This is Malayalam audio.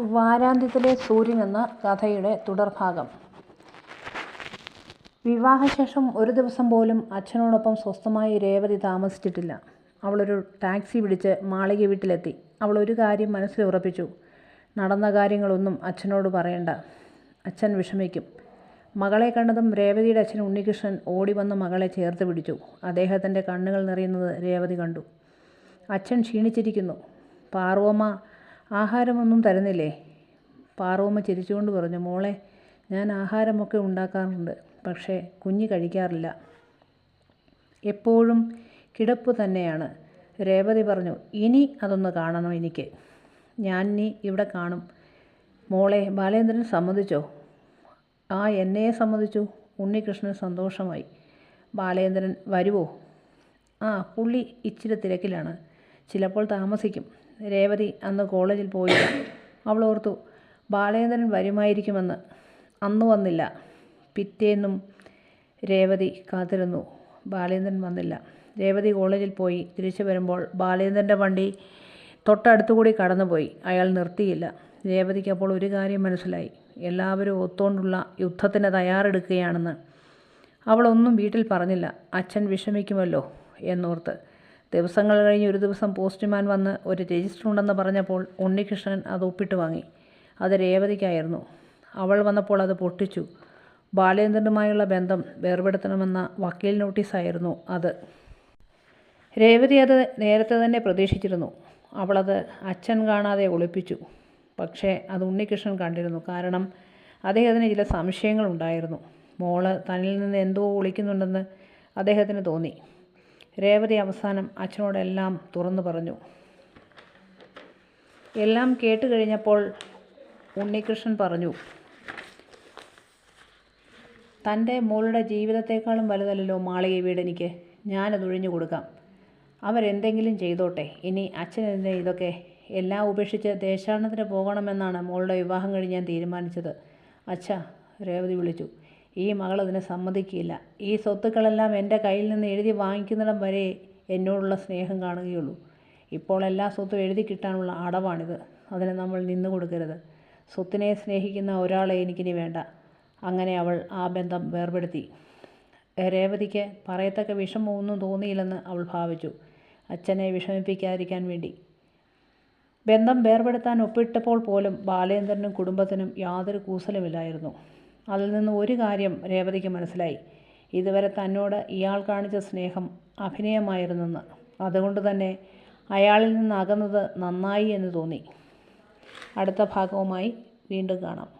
വാരാന്ത്യത്തിലെ സൂര്യൻ എന്ന കഥയുടെ തുടർഭാഗം. വിവാഹശേഷം ഒരു ദിവസം പോലും അച്ഛനോടൊപ്പം സ്വസ്ഥമായി രേവതി താമസിച്ചിട്ടില്ല. അവളൊരു ടാക്സി പിടിച്ച് മാളിക വീട്ടിലെത്തി. അവൾ ഒരു കാര്യം മനസ്സിൽ ഉറപ്പിച്ചു. നടന്ന കാര്യങ്ങളൊന്നും അച്ഛനോട് പറയണ്ട. അച്ഛൻ വിഷമിക്കും. മകളെ കണ്ടതും രേവതിയുടെ അച്ഛൻ ഉണ്ണികൃഷ്ണൻ ഓടി വന്ന് മകളെ ചേർത്ത് പിടിച്ചു. അദ്ദേഹത്തിന്റെ കണ്ണുകൾ നിറയുന്നത് രേവതി കണ്ടു. അച്ഛൻ ക്ഷീണിച്ചിരിക്കുന്നു. പാർവമ്മ ആഹാരമൊന്നും തരുന്നില്ലേ? പാറവമ്മ ചിരിച്ചുകൊണ്ട് പറഞ്ഞു മോളെ ഞാൻ ആഹാരമൊക്കെ ഉണ്ടാക്കാറുണ്ട് പക്ഷേ കുഞ്ഞ് കഴിക്കാറില്ല. എപ്പോഴും കിടപ്പ് തന്നെയാണ്. രേവതി പറഞ്ഞു ഇനി അതൊന്ന് കാണണം എനിക്ക്? ഞാൻ ഇനി ഇവിടെ കാണും. മോളെ ബാലേന്ദ്രൻ സമ്മതിച്ചോ? ആ എന്നെ സമ്മതിച്ചു. ഉണ്ണികൃഷ്ണൻ സന്തോഷമായി. ബാലേന്ദ്രൻ വരുവോ? ആ പുള്ളി ഇച്ചിരി തിരക്കിലാണ്. ചിലപ്പോൾ താമസിക്കും. രേവതി അന്ന് കോളേജിൽ പോയി. അവൾ ഓർത്തു ബാലേന്ദ്രൻ വരുമായിരിക്കുമെന്ന്. അന്ന് വന്നില്ല. പിറ്റേന്നും രേവതി കാത്തിരുന്നു. ബാലേന്ദ്രൻ വന്നില്ല. രേവതി കോളേജിൽ പോയി. തിരിച്ചു വരുമ്പോൾ ബാലേന്ദ്രന്റെ വണ്ടി തൊട്ടടുത്തുകൂടി കടന്നുപോയി. അയാൾ നിർത്തിയില്ല. രേവതിക്ക് അപ്പോൾ ഒരു കാര്യം മനസ്സിലായി. എല്ലാവരും ഒത്തുകൊണ്ടുള്ള യുദ്ധത്തിന് തയ്യാറെടുക്കുകയാണെന്ന്. അവളൊന്നും വീട്ടിൽ പറഞ്ഞില്ല. അച്ഛൻ വിഷമിക്കുമല്ലോ എന്നോർത്ത്. ദിവസങ്ങൾ കഴിഞ്ഞ് ഒരു ദിവസം പോസ്റ്റ്മാൻ വന്ന് ഒരു രജിസ്റ്റർ ഉണ്ടെന്ന് പറഞ്ഞപ്പോൾ ഉണ്ണികൃഷ്ണൻ അത് ഒപ്പിട്ട് വാങ്ങി. അത് രേവതിക്കായിരുന്നു. അവൾ വന്നപ്പോൾ അത് പൊട്ടിച്ചു. ബാലേന്ദ്രനുമായുള്ള ബന്ധം വേർപെടുത്തണമെന്ന വക്കീൽ നോട്ടീസായിരുന്നു അത്. രേവതി അത് നേരത്തെ തന്നെ പ്രതീക്ഷിച്ചിരുന്നു. അവളത് അച്ഛൻ കാണാതെ ഒളിപ്പിച്ചു. പക്ഷേ അത് ഉണ്ണികൃഷ്ണൻ കണ്ടിരുന്നു. കാരണം അദ്ദേഹത്തിന് ചില സംശയങ്ങളുണ്ടായിരുന്നു. മോൾ തന്നിൽ നിന്ന് എന്തോ ഒളിക്കുന്നുണ്ടെന്ന് അദ്ദേഹത്തിന് തോന്നി. രേവതി അവസാനം അച്ഛനോടെല്ലാം തുറന്നു പറഞ്ഞു. എല്ലാം കേട്ട് കഴിഞ്ഞപ്പോൾ ഉണ്ണികൃഷ്ണൻ പറഞ്ഞു തന്റെ മോളുടെ ജീവിതത്തെക്കാളും വലുതല്ലല്ലോ മാളിക വീട് എനിക്ക്. ഞാനത് ഒഴിഞ്ഞു കൊടുക്കാം. അവരെന്തെങ്കിലും ചെയ്തോട്ടെ. ഇനി അച്ഛനെന്തേ ഇതൊക്കെ എല്ലാം ഉപേക്ഷിച്ച് ദേശാടനത്തിന് പോകണമെന്നാണ് മോളുടെ വിവാഹം കഴിഞ്ഞ് ഞാൻ തീരുമാനിച്ചത്. അച്ഛ രേവതി വിളിച്ചു. ഈ മകൾ അതിന് സമ്മതിക്കില്ല. ഈ സ്വത്തുക്കളെല്ലാം എന്റെ കയ്യിൽ നിന്ന് എഴുതി വാങ്ങിക്കുന്നിടം വരെ എന്നോടുള്ള സ്നേഹം കാണുകയുള്ളൂ. ഇപ്പോൾ എല്ലാ സ്വത്തും എഴുതി കിട്ടാനുള്ള അടവാണിത്. അതിന് നമ്മൾ നിന്നു കൊടുക്കരുത്. സ്വത്തിനെ സ്നേഹിക്കുന്ന ഒരാളെ എനിക്കിനി വേണ്ട. അങ്ങനെ അവൾ ആ ബന്ധം വേർപെടുത്തി. രേവതിക്ക് പറയത്തക്ക വിഷമമൊന്നും തോന്നിയില്ലെന്ന് അവൾ ഭാവിച്ചു. അച്ഛനെ വിഷമിപ്പിക്കാതിരിക്കാൻ വേണ്ടി. ബന്ധം വേർപെടുത്താൻ ഒപ്പിട്ടപ്പോൾ പോലും ബാലേന്ദ്രനും കുടുംബത്തിനും യാതൊരു കൂസലുമില്ലായിരുന്നു. അതിൽ നിന്ന് ഒരു കാര്യം രേവതിക്ക് മനസ്സിലായി. ഇതുവരെ തന്നോട് ഇയാൾ കാണിച്ച സ്നേഹം അഭിനയമായിരുന്നെന്ന്. അതുകൊണ്ട് തന്നെ അയാളിൽ നിന്നകന്നത് നന്നായി എന്ന് തോന്നി. അടുത്ത ഭാഗവുമായി വീണ്ടും കാണാം.